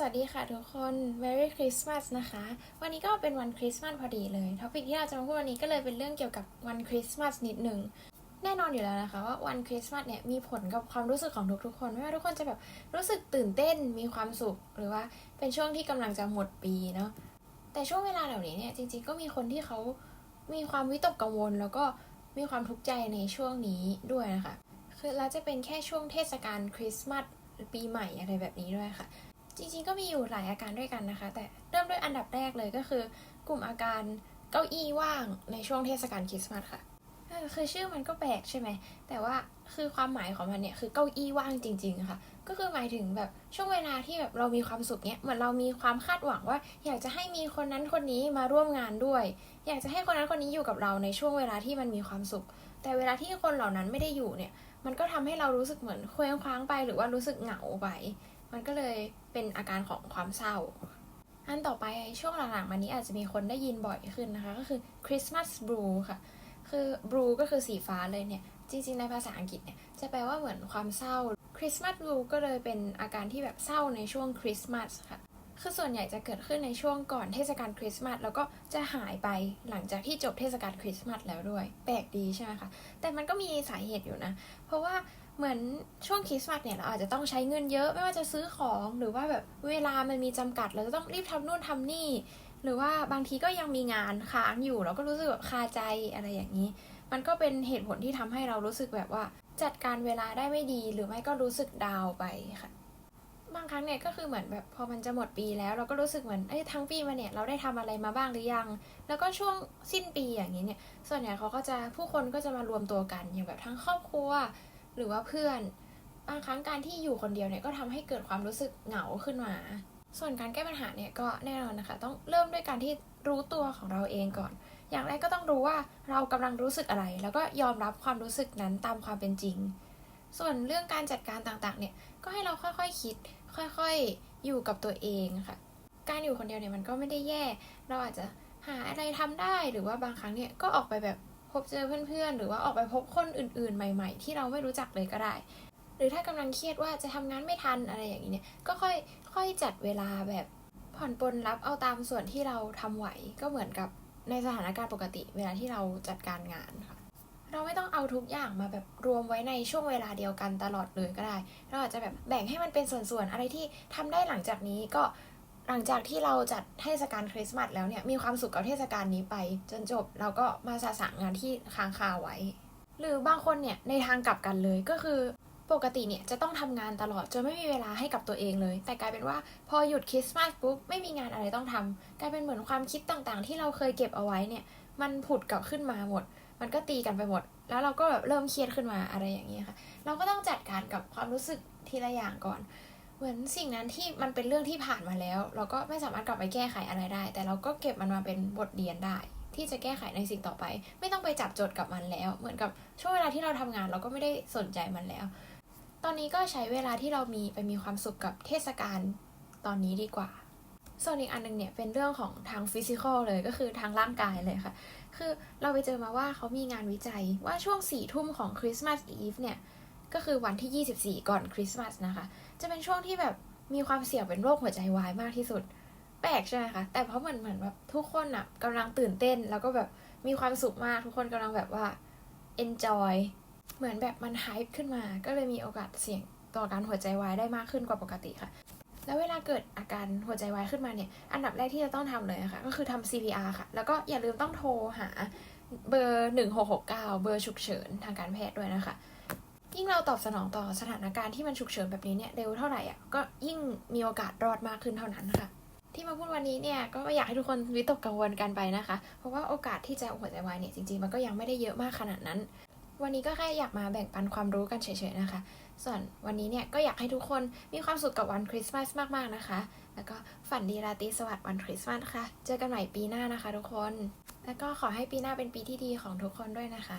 สวัสดีค่ะทุกคน Merry Christmas นะคะ วันนี้ก็เป็นวันคริสต์มาสพอดีเลย ท็อปิกที่เราจะมาพูดวันนี้ก็เลยเป็นเรื่องเกี่ยวกับวันคริสต์มาสนิดหนึ่ง แน่นอนอยู่แล้วนะคะว่าวันคริสต์มาสเนี่ยมีผลกับความรู้สึกของทุกๆคน ไม่ว่าทุกคนจะแบบรู้สึกตื่นเต้น มีความสุข หรือว่าเป็นช่วงที่กำลังจะหมดปีเนาะ แต่ช่วงเวลาเหล่านี้เนี่ยจริงๆก็มีคนที่เขามีความวิตกกังวล แล้วก็มีความทุกข์ใจในช่วงนี้ด้วยนะคะ คือเราจะเป็นแค่ช่วงเทศกาลคริสต์มาสปีใหม่อะไรแบบนี้ด้วยค่ะ จริงๆก็มีอยู่หลายอาการด้วยกันนะคะ แต่เริ่มด้วยอันดับแรกเลยก็คือ กลุ่มอาการเก้าอี้ว่างในช่วงเทศกาลคริสต์มาสค่ะคือชื่อมันก็แปลกใช่ไหม แต่ว่าคือความหมายของมันเนี่ยคือเก้าอี้ว่างจริงๆค่ะ ก็คือหมายถึงแบบช่วงเวลาที่แบบเรามีความสุขเนี้ย เหมือนเรามีความคาดหวังว่า อยากจะให้มีคนนั้นคนนี้มาร่วมงานด้วย อยากจะให้คนนั้นคนนี้อยู่กับเราในช่วงเวลาที่มันมีความสุข แต่เวลาที่คนเหล่านั้นไม่ได้อยู่เนี่ย มันก็ทำให้เรารู้สึกเหมือนเคว้งคว้างไปหรือว่ารู้สึกเหงาไป มันก็เลยเป็นอาการของความเศร้า อันต่อไปช่วงหลังๆมานี้อาจจะมีคนได้ยินบ่อยขึ้นนะคะ ก็คือ Christmas blue ค่ะ คือ blue ก็คือสีฟ้าเลยเนี่ย จริงๆ ในภาษาอังกฤษเนี่ยจะแปลว่าเหมือนความเศร้า Christmas blue ก็เลยเป็นอาการที่แบบเศร้าในช่วงคริสต์มาสค่ะคือส่วนใหญ่จะเกิดขึ้นในช่วงก่อนเทศกาลคริสต์มาสแล้วก็จะหายไปหลังจากที่จบเทศกาลคริสต์มาสแล้วด้วย แปลกดีใช่ไหมคะ แต่มันก็มีสาเหตุอยู่นะ เพราะว่า เหมือนช่วงคริสต์มาสเนี่ยเราอาจจะต้องใช้เงินเยอะไม่ว่าจะซื้อของหรือว่าแบบเวลามันมีจำกัด เราจะต้องรีบทำนู่นทำนี่ หรือว่าบางทีก็ยังมีงานค้างอยู่ เราก็รู้สึกแบบคาใจอะไรอย่างนี้ มันก็เป็นเหตุผลที่ทำให้เรารู้สึกแบบว่า จัดการเวลาได้ไม่ดีหรือไม่ก็รู้สึกดาวไปค่ะบางครั้งเนี่ยก็คือเหมือนแบบพอมันจะหมดปีแล้วเราก็รู้สึกเหมือนเอ้ยทั้งปีมาเนี่ยเราได้ทำอะไรมาบ้างหรือยัง แล้วก็ช่วงสิ้นปีอย่างนี้เนี่ย ส่วนใหญ่เขาก็จะผู้คนก็จะมารวมตัวกันอย่างแบบทั้งครอบครัว หรือว่าเพื่อน บางครั้งการที่อยู่คนเดียวเนี่ยก็ทำให้เกิดความรู้สึกเหงาขึ้นมา ส่วนการแก้ปัญหาเนี่ยก็แน่นอนนะคะ ต้องเริ่มด้วยการที่รู้ตัวของเราเองก่อน อย่างแรกก็ต้องรู้ว่าเรากำลังรู้สึกอะไร แล้วก็ยอมรับความรู้สึกนั้นตามความเป็นจริง ส่วนเรื่องการจัดการต่างๆเนี่ยก็ให้เราค่อยๆคคิด ค่อยๆอยู่กับตัวเองค่ะ การอยู่คนเดียวเนี่ยมันก็ไม่ได้แย่ เราอาจจะหาอะไรทำได้หรือว่าบางครั้งเนี่ยก็ออกไปแบบ พบเจอเพื่อนๆ หรือว่าออกไปพบคนอื่นๆ ใหม่ ๆ ที่เราไม่รู้จักเลยก็ได้ หรือถ้ากำลังเครียดว่าจะทำงานไม่ทันอะไรอย่างนี้เนี่ย ก็ค่อยค่อยจัดเวลาแบบผ่อนปลนรับเอาตามส่วนที่เราทำไหวก็เหมือนกับในสถานการณ์ปกติเวลาที่เราจัดการงานค่ะ เราไม่ต้องเอาทุกอย่างมาแบบรวมไว้ในช่วงเวลาเดียวกันตลอดเลยก็ได้ เราอาจจะแบบแบ่งให้มันเป็นส่วนๆ อะไรที่ทำได้หลังจากนี้ก็ หลังจากที่เราจัดเทศกาลคริสต์มาสแล้วเนี่ยมีความสุขกับเทศกาลนี้ไป จนจบเราก็มาสะสางงานที่ค้างคาไว้ หรือบางคนเนี่ยในทางกลับกันเลยก็คือปกติเนี่ยจะต้องทำงานตลอดจนไม่มีเวลาให้กับตัวเองเลย แต่กลายเป็นว่าพอหยุดคริสต์มาสปุ๊บไม่มีงานอะไรต้องทำกลายเป็นเหมือนความคิดต่างๆ ที่เราเคยเก็บเอาไว้เนี่ยมันผุดกลับขึ้นมาหมด มันก็ตีกันไปหมด แล้วเราก็แบบเริ่มเครียดขึ้นมาอะไรอย่างนี้ค่ะ เราก็ต้องจัดการกับความรู้สึกทีละอย่างก่อน เหมือนสิ่งนั้นที่มันเป็นเรื่องที่ผ่านมาแล้ว เราก็ไม่สามารถกลับไปแก้ไขอะไรได้ แต่เราก็เก็บมันมาเป็นบทเรียนได้ ที่จะแก้ไขในสิ่งต่อไป ไม่ต้องไปจับจดกับมันแล้ว เหมือนกับช่วงเวลาที่เราทำงานเราก็ไม่ได้สนใจมันแล้ว ตอนนี้ก็ใช้เวลาที่เรามีไปมีความสุขกับเทศกาลตอนนี้ดีกว่าส่วนอีกอันหนึงเนี่ยเป็นเรื่องของทางฟิสิกอลเลยก็คือทางร่างกายเลยค่ะ คือเราไปเจอมาว่าเขามีงานวิจัยว่าช่วงสี่ทุ่มของคริสต์มาสอีฟเนี่ย ก็คือวันที่ 24 ก่อนคริสต์มาสนะคะ จะเป็นช่วงที่แบบมีความเสี่ยงเป็นโรคหัวใจวายมากที่สุด แปลกใช่ไหมคะ แต่เพราะเหมือนเหมือนแบบทุกคนอะกำลังตื่นเต้น แล้วก็แบบมีความสุขมากทุกคนกำลังแบบว่า enjoy เหมือนแบบมัน hype ขึ้นมา ก็เลยมีโอกาสเสี่ยงต่อการหัวใจวายได้มากขึ้นกว่าปกติค่ะ แล้วเวลาเกิดอาการหัวใจวายขึ้นมาเนี่ย อันดับแรกที่จะต้องทำเลยนะคะก็คือทำ CPR ค่ะ แล้วก็อย่าลืมต้องโทรหาเบอร์ 1669 เบอร์ฉุกเฉินทางการแพทย์ด้วยนะคะ ยิ่งเราตอบสนองต่อสถานการณ์ที่มันฉุกเฉินแบบนี้เนี่ยเร็วเท่าไหร่อะก็ยิ่งมีโอกาสรอดมากขึ้นเท่านั้นค่ะที่มาพูดวันนี้เนี่ยก็อยากให้ทุกคนวิตกกังวลกันไปนะคะ เพราะว่าโอกาสที่จะหัวใจวายเนี่ยจริงๆมันก็ยังไม่ได้เยอะมากขนาดนั้น วันนี้ก็แค่อยากมาแบ่งปันความรู้กันเฉยๆนะคะ ส่วนวันนี้เนี่ยก็อยากให้ทุกคนมีความสุขกับวันคริสต์มาสมากๆนะคะ แล้วก็ฝันดีราตรีสวัสดิ์วันคริสต์มาสค่ะ เจอกันใหม่ปีหน้านะคะ ทุกคน แล้วก็ขอให้ปีหน้าเป็นปีที่ดีของทุกคนด้วยนะคะ